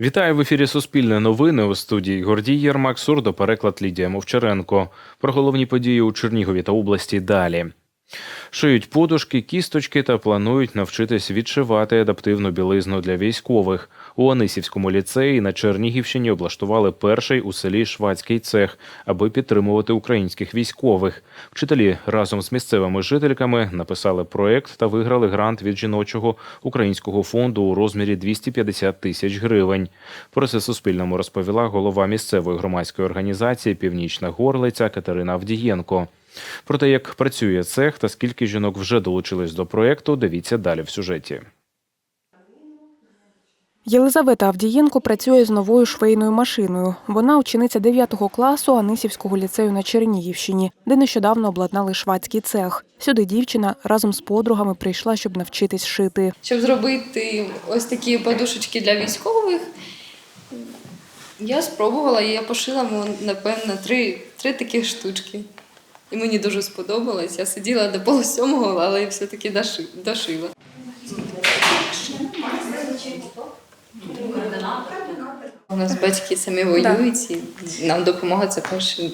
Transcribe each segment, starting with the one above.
Вітаю в ефірі Суспільне новини у студії Гордій Єрмак, сурдопереклад Лідія Мовчаренко. Про головні події у Чернігові та області далі. Шиють подушки, кісточки та планують навчитись відшивати адаптивну білизну для військових. У Анисівському ліцеї на Чернігівщині облаштували перший у селі швадський цех, аби підтримувати українських військових. Вчителі разом з місцевими жительками написали проект та виграли грант від жіночого українського фонду у розмірі 250 тисяч гривень. Про це Суспільному розповіла голова місцевої громадської організації Північна Горлиця Катерина Авдієнко. Про те, як працює цех та скільки жінок вже долучились до проекту, дивіться далі в сюжеті. Єлизавета Авдієнко працює з новою швейною машиною. Вона учениця 9 класу Анисівського ліцею на Чернігівщині, де нещодавно обладнали швадський цех. Сюди дівчина разом з подругами прийшла, щоб навчитись шити. Щоб зробити ось такі подушечки для військових, я спробувала і я пошила, напевно, три, три таких штучки. І мені дуже сподобалось. Я сиділа до полусьомого, але все-таки доши- дошила. У нас батьки самі воюють, і нам допомога це перше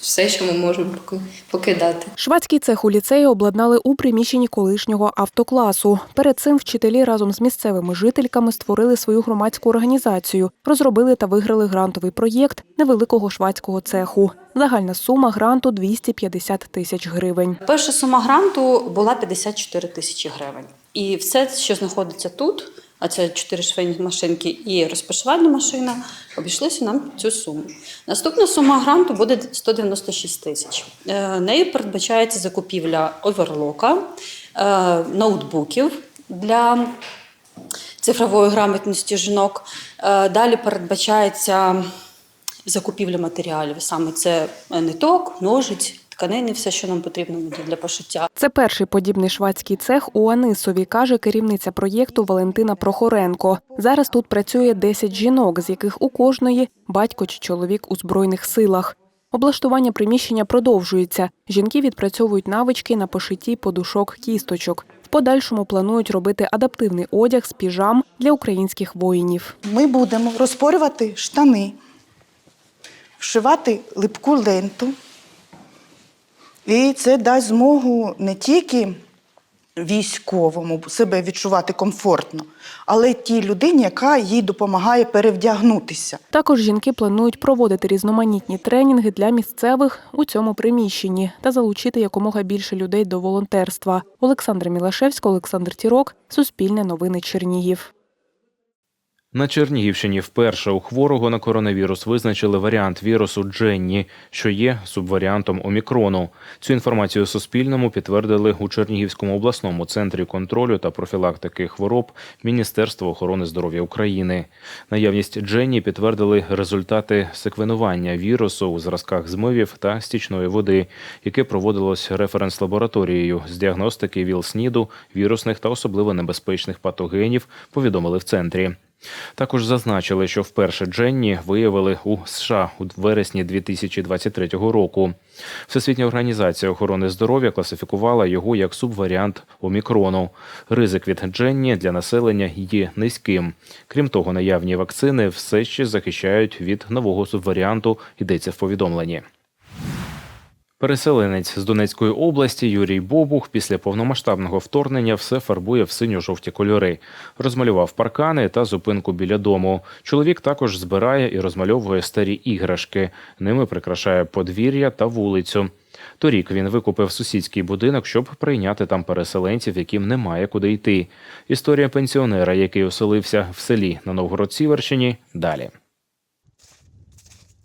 все, що ми можемо поки- покидати. Швадський цех у ліцеї обладнали у приміщенні колишнього автокласу. Перед цим вчителі разом з місцевими жительками створили свою громадську організацію, розробили та виграли грантовий проєкт невеликого швадського цеху. Загальна сума гранту 250 тисяч гривень. Перша сума гранту була 54 тисячі гривень. І все, що знаходиться тут, а це чотири швейні машинки і розпашувальна машина, обійшлося нам цю суму. Наступна сума гранту буде 196 тисяч. Е, Нею передбачається закупівля оверлока, е, ноутбуків для цифрової грамотності жінок. Е, Далі передбачається закупівля матеріалів. Саме це ниток, ножиць, тканини, все, що нам потрібно буде для пошиття. Це перший подібний швадський цех у Анисові, каже керівниця проєкту Валентина Прохоренко. Зараз тут працює 10 жінок, з яких у кожної батько чи чоловік у збройних силах. Облаштування приміщення продовжується. Жінки відпрацьовують навички на пошитті подушок кісточок. В подальшому планують робити адаптивний одяг з піжам для українських воїнів. Ми будемо розпорювати штани, вшивати липку ленту. І це дасть змогу не тільки військовому себе відчувати комфортно, але й тій людині, яка їй допомагає перевдягнутися. Також жінки планують проводити різноманітні тренінги для місцевих у цьому приміщенні та залучити якомога більше людей до волонтерства. Олександра Мілашевська, Олександр Тірок, Суспільне новини Чернігів. На Чернігівщині вперше у хворого на коронавірус визначили варіант вірусу Дженні, що є субваріантом омікрону. Цю інформацію Суспільному підтвердили у Чернігівському обласному центрі контролю та профілактики хвороб Міністерства охорони здоров'я України. Наявність Дженні підтвердили результати секвенування вірусу у зразках змивів та стічної води, яке проводилось референс-лабораторією з діагностики ВІЛ-СНІДу, вірусних та особливо небезпечних патогенів, повідомили в центрі. Також зазначили, що вперше Дженні виявили у США у вересні 2023 року. Всесвітня організація охорони здоров'я класифікувала його як субваріант омікрону. Ризик від Дженні для населення є низьким. Крім того, наявні вакцини все ще захищають від нового субваріанту. Йдеться в повідомленні. Переселенець з Донецької області Юрій Бобух після повномасштабного вторгнення все фарбує в синьо-жовті кольори. Розмалював паркани та зупинку біля дому. Чоловік також збирає і розмальовує старі іграшки. Ними прикрашає подвір'я та вулицю. Торік він викупив сусідський будинок, щоб прийняти там переселенців, яким немає куди йти. Історія пенсіонера, який оселився в селі на Новгород-Сіверщині, далі.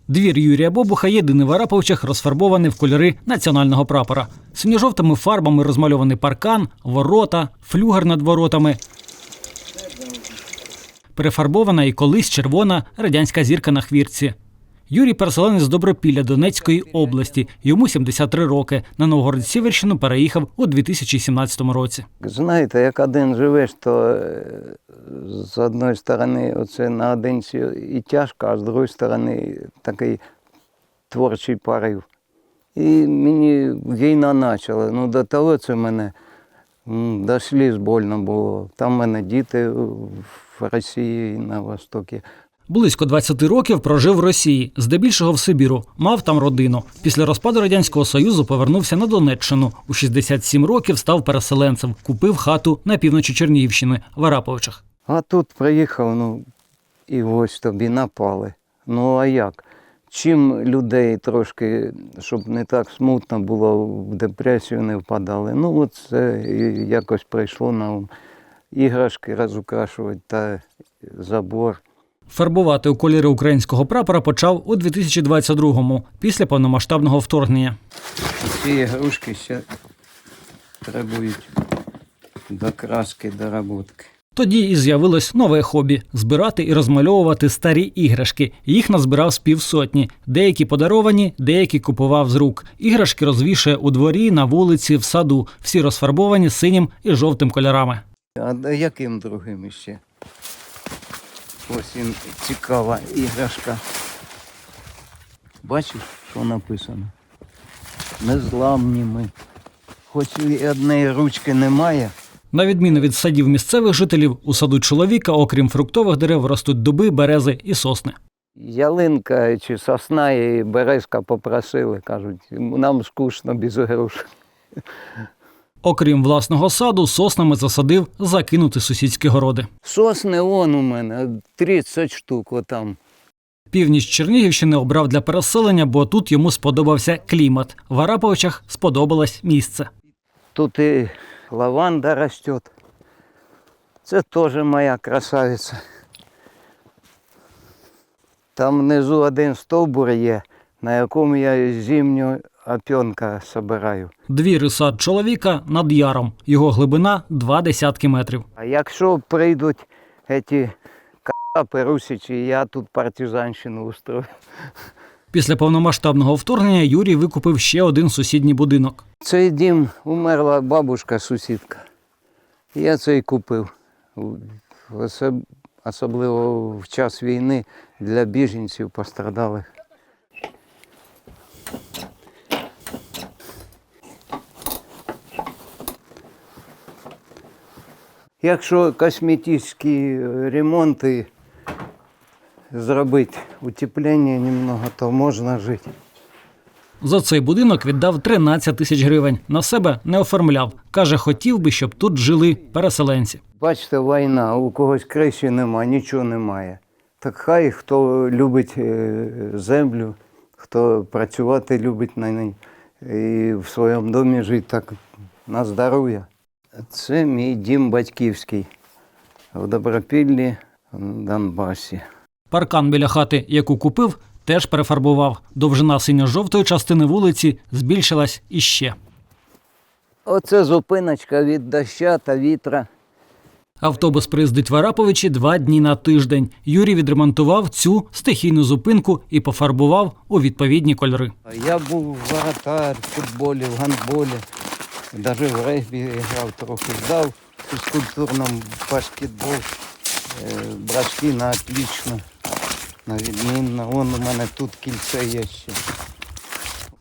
Двір Юрія Бобуха єдиний в Араповичах розфарбований в кольори національного прапора. Синьо-жовтими фарбами розмальований паркан, ворота, флюгер над воротами. Перефарбована і колись червона радянська зірка на хвіртці. Юрій переселенець з Добропілля Донецької області. Йому 73 роки. На Новгород-Сіверщину переїхав у 2017 році. Знаєте, як один живеш, то е, з одної сторони оце наодинці і тяжко, а з другої сторони такий творчий порив. І мені війна почала. Ну, до того це мене До сліз больно було. Там мене діти в Росії на Востокі. Близько 20 років прожив в Росії, здебільшого в Сибіру, мав там родину. Після розпаду радянського союзу повернувся на Донеччину. У 67 років став переселенцем, купив хату на півночі Чернігівщини в Араповичах. А тут приїхав, ну, і ось тобі напали. Ну а як? Чим людей трошки, щоб не так смутно було, в депресію не впадали. Ну, от це якось прийшло на ум. Іграшки розукрашувати та забор. Фарбувати у кольори українського прапора почав у 2022-му, після повномасштабного вторгнення. Ці ігрушки ще требують докраски, доработки. Тоді і з'явилось нове хобі збирати і розмальовувати старі іграшки. Їх назбирав з півсотні. Деякі подаровані, деякі купував з рук. Іграшки розвішує у дворі, на вулиці, в саду. Всі розфарбовані синім і жовтим кольорами. А яким другим іще? Ось він цікава іграшка. Бачиш, що написано? Незламні ми. Хоч і однієї ручки немає, На відміну від садів місцевих жителів, у саду чоловіка, окрім фруктових дерев, ростуть дуби, берези і сосни. ялинка чи сосна і березка попросили, кажуть, нам скучно без ігрушок. Окрім власного саду, соснами засадив закинути сусідські городи. Сосни он у мене 30 штук отам. Північ Чернігівщини обрав для переселення, бо тут йому сподобався клімат. В Араповичах сподобалось місце. Тут і лаванда росте. Це теж моя красавиця. Там внизу один стовбур є, на якому я зимню опенка собираю. Двір сад чоловіка над яром. Його глибина два десятки метрів. А якщо прийдуть ці капи русичі, я тут партизанщину устрою. Після повномасштабного вторгнення Юрій викупив ще один сусідній будинок. Цей дім умерла бабушка сусідка. Я цей купив. Особливо в час війни для біженців пострадалих. Якщо косметичні е, ремонти зробити, утеплення немного, то можна жити. За цей будинок віддав 13 тисяч гривень. На себе не оформляв. Каже, хотів би, щоб тут жили переселенці. Бачите, війна, у когось криші немає, нічого немає. Так хай хто любить е, землю, хто працювати любить на ній і в своєму домі жити так на здоров'я. Це мій дім батьківський в Добропіллі, в Донбасі. Паркан біля хати, яку купив, теж перефарбував. Довжина синьо-жовтої частини вулиці збільшилась іще. Оце зупиночка від доща та вітра. Автобус приїздить в Араповичі два дні на тиждень. Юрій відремонтував цю стихійну зупинку і пофарбував у відповідні кольори. Я був воротар в футболі, в гандболі, навіть в регбі грав трохи. Здав фізкультурному баскетбол, е, братки на отлично, на відмінно. Вон у мене тут кільце є ще.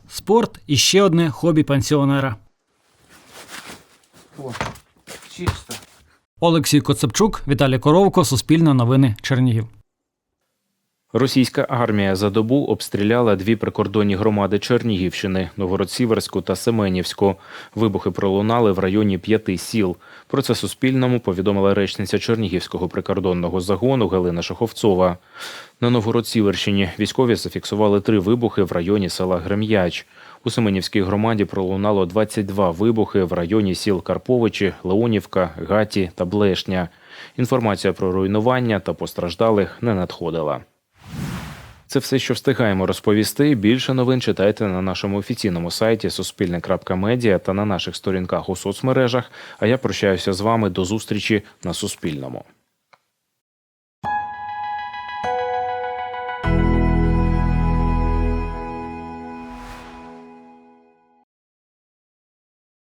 Спорт і ще одне хобі пенсіонера. О, чисто. Олексій Коцепчук, Віталій Коровко, Суспільне новини, Чернігів. Російська армія за добу обстріляла дві прикордонні громади Чернігівщини Новгород-Сіверську та Семенівську. Вибухи пролунали в районі п'яти сіл. Про це Суспільному повідомила речниця Чернігівського прикордонного загону Галина Шаховцова. На Новгород-Сіверщині військові зафіксували три вибухи в районі села Грем'яч. У Семенівській громаді пролунало 22 вибухи в районі сіл Карповичі, Леонівка, Гаті та Блешня. Інформація про руйнування та постраждалих не надходила. Це все, що встигаємо розповісти. Більше новин читайте на нашому офіційному сайті Суспільне.Медіа та на наших сторінках у соцмережах. А я прощаюся з вами до зустрічі на Суспільному.